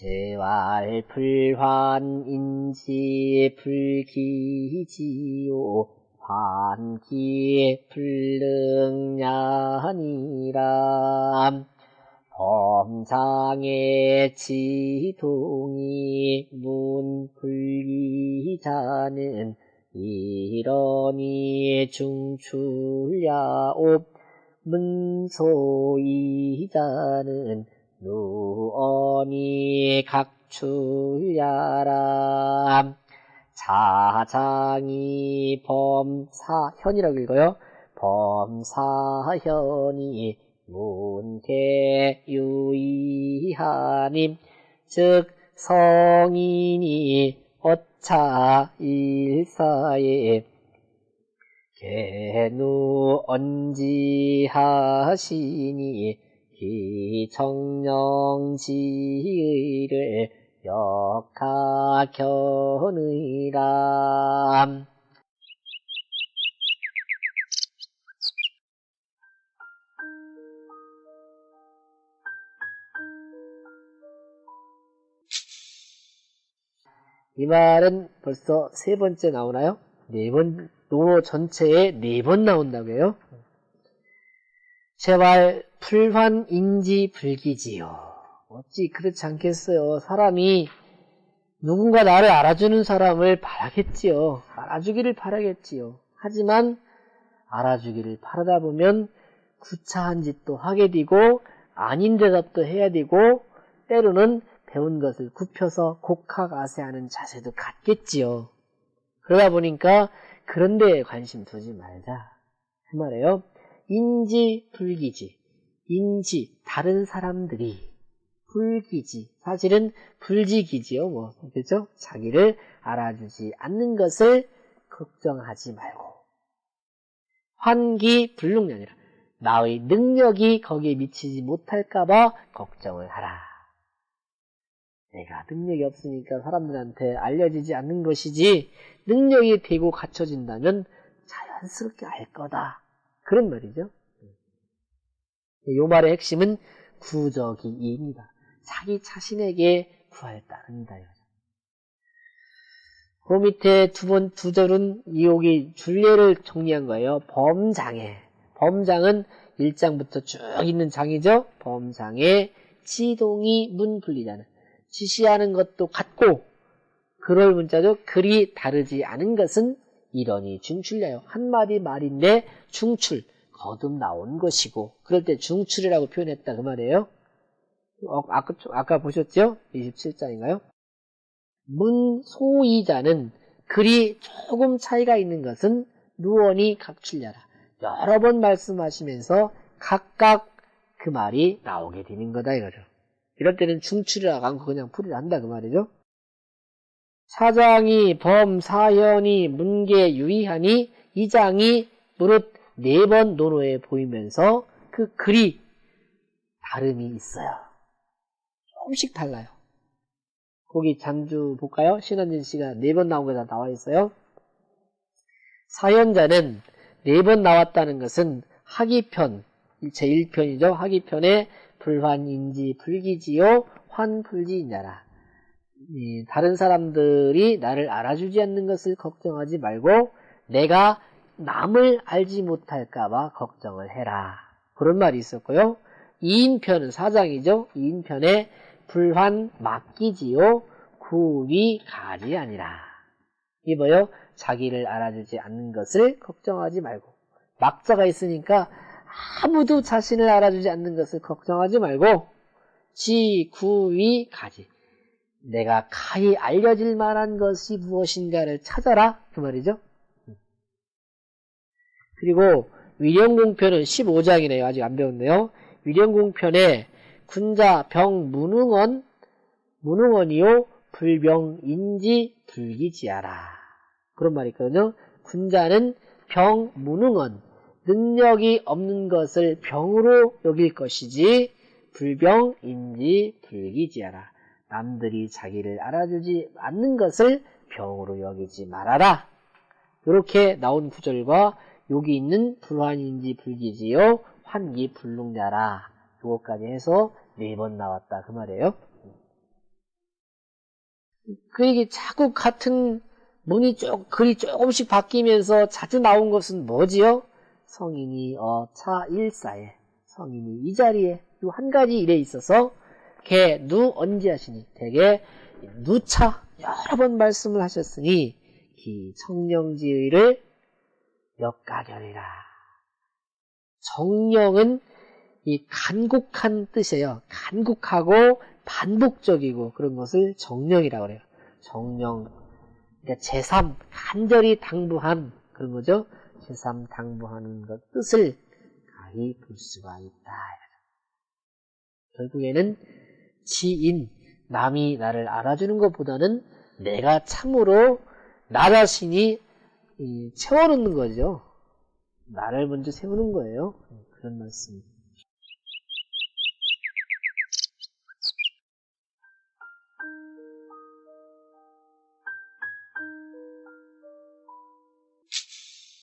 재활 불환인지 불기지요. 환기 불능냐니라. 범상의 지동이 문불기자는 이러니 중출야옵 문소이자는 누언이 각출야람 자장이 범사현이라고 읽어요. 범사현이 문계유이하님 즉 성인이 어차 일사에 개누 언지하시니 기청령지의를 역하견의람 이 말은 벌써 세 번째 나오나요? 네 번, 노 전체에 네 번 나온다고 해요. 제발 풀환 인지 불기지요. 어찌 그렇지 않겠어요. 사람이 누군가 나를 알아주는 사람을 바라겠지요. 알아주기를 바라겠지요. 하지만 알아주기를 바라다 보면 구차한 짓도 하게 되고 아닌 대답도 해야 되고 때로는 배운 것을 굽혀서 곡학아세하는 자세도 갖겠지요. 그러다 보니까 그런 데에 관심 두지 말자. 그 말이에요. 인지 불기지. 인지 다른 사람들이 불기지. 사실은 불지기지요. 뭐 그렇죠? 자기를 알아주지 않는 것을 걱정하지 말고 환기 불능이 아니라 나의 능력이 거기에 미치지 못할까봐 걱정을 하라. 내가 능력이 없으니까 사람들한테 알려지지 않는 것이지 능력이 되고 갖춰진다면 자연스럽게 알 거다. 그런 말이죠. 이 말의 핵심은 구적이 이입니다. 자기 자신에게 구할 따름이다. 그 밑에 두 번, 두 절은 여기 줄례를 정리한 거예요. 범장에. 범장은 1장부터 쭉 있는 장이죠. 범장에 지동이 문 분리자는. 지시하는 것도 같고, 그럴 문자죠. 글이 다르지 않은 것은 이러니 중출ля요. 한마디 말인데 중출, 거듭 나온 것이고, 그럴 때 중출이라고 표현했다. 그 말이에요. 어, 아까, 아까 보셨죠? 27장인가요? 문 소이자는 글이 조금 차이가 있는 것은 누원이 각출ля라. 여러 번 말씀하시면서 각각 그 말이 나오게 되는 거다 이거죠. 이럴 때는 중출이라고 않고 그냥 풀이를 한다 그 말이죠. 사장이 범사현이 문계 유의하니 이 장이 무릇 네 번 논어에 보이면서 그 글이 다름이 있어요. 조금씩 달라요. 거기 잠주 볼까요? 신한진 씨가 네 번 나온 게 다 나와 있어요. 사연자는 네 번 나왔다는 것은 하기편, 제1편이죠. 하기편에 불환인지 불기지요 환불지이냐라. 다른 사람들이 나를 알아주지 않는 것을 걱정하지 말고 내가 남을 알지 못할까봐 걱정을 해라. 그런 말이 있었고요. 2인편은 사장이죠. 2인편에 불환 맡기지요 구위 가지 아니라. 이 뭐요? 자기를 알아주지 않는 것을 걱정하지 말고 막자가 있으니까 아무도 자신을 알아주지 않는 것을 걱정하지 말고 지, 구, 위, 가지. 내가 가히 알려질 만한 것이 무엇인가를 찾아라. 그 말이죠. 그리고 위령공편은 15장이네요. 아직 안 배웠네요. 위령공편에 군자, 병, 무능원, 무능원이요, 불병, 인지, 불기지하라. 그런 말이 있거든요. 군자는 병, 무능원, 능력이 없는 것을 병으로 여길 것이지, 불병, 인지, 불기지하라. 남들이 자기를 알아주지 않는 것을 병으로 여기지 말아라. 이렇게 나온 구절과 여기 있는 불환인지 불기지요, 환기 불능자라. 요거까지 해서 네 번 나왔다 그 말이에요. 그 이게 자꾸 같은 문이 쭉 글이 조금씩 바뀌면서 자주 나온 것은 뭐지요? 성인이 어차 일사에 성인이 이 자리에 이 한 가지 일에 있어서 개, 누, 언제 하시니 대개 누차 여러 번 말씀을 하셨으니 기 청령지의를 역가결이라 정령은 이 간곡한 뜻이에요. 간곡하고 반복적이고 그런 것을 정령이라고 그래요. 정령 그러니까 제3 간절히 당부한 그런 거죠. 제3 당부하는 것 뜻을 가히 볼 수가 있다. 결국에는 지인 남이 나를 알아주는 것보다는 내가 참으로 나 자신이 채워놓는 거죠. 나를 먼저 세우는 거예요. 그런 말씀.